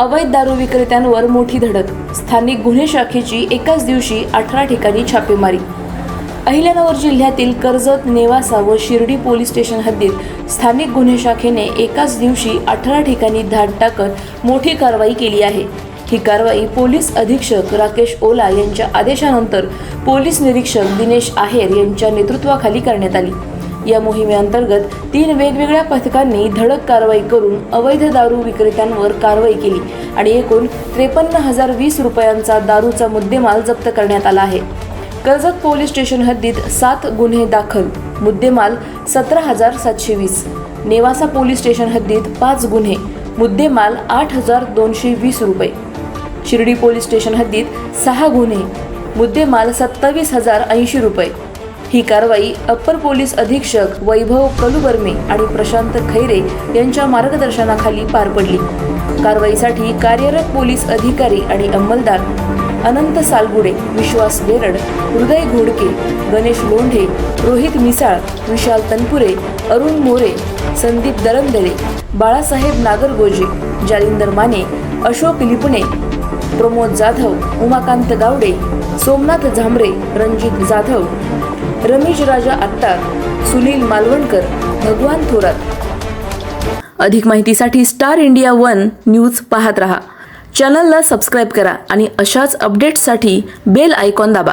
अवैध दारू विक्रेत्यांवर मोठी धडक. स्थानिक गुन्हे शाखेची एकाच दिवशी अठरा ठिकाणी छापेमारी. अहिल्यानगर जिल्ह्यातील कर्जत नेवासा व शिर्डी पोलीस स्टेशन हद्दीत स्थानिक गुन्हे शाखेने एकाच दिवशी अठरा ठिकाणी धाड टाकत मोठी कारवाई केली आहे. ही कारवाई पोलीस अधीक्षक राकेश ओला यांच्या आदेशानंतर पोलीस निरीक्षक दिनेश आहेर यांच्या नेतृत्वाखाली करण्यात आली. या मोहिमेअंतर्गत तीन वेगवेगळ्या पथकांनी धडक कारवाई करून अवैध दारू विक्रेत्यांवर कारवाई केली आणि एकूण त्रेपन्न हजार वीस रुपयांचा दारूचा मुद्देमाल जप्त करण्यात आला आहे. कर्जत पोलीस स्टेशन हद्दीत सात गुन्हे दाखल मुद्देमाल सतरा हजार सातशे वीस. नेवासा पोलीस स्टेशन हद्दीत पाच गुन्हे मुद्देमाल आठ हजार दोनशे वीस रुपये. शिर्डी पोलीस स्टेशन हद्दीत सहा गुन्हे मुद्देमाल सत्तावीस हजार ऐंशी रुपये. ही कारवाई अप्पर पोलीस अधीक्षक वैभव कलुबर्मे आणि प्रशांत खैरे यांच्या मार्गदर्शनाखाली पार पडली. कारवाईसाठी कार्यरत पोलीस अधिकारी आणि अंमलदार अनंत सालगुडे विश्वास बेरड हृदय घोडके गणेश लोंढे रोहित मिसाळ विशाल तनपुरे अरुण मोरे संदीप दरंदरे बाळासाहेब नागरगोजे जालिंदर माने अशोक लिपणे प्रमोद जाधव उमाकांत गावडे सोमनाथ झांबरे रणजित जाधव रमेश राजा आत्तार सुनील मालवणकर भगवान थोरात. अधिक माहितीसाठी स्टार इंडिया वन न्यूज पाहत रहा. चॅनलला सबस्क्राईब करा आणि अशाच अपडेट्ससाठी बेल आयकॉन दाबा.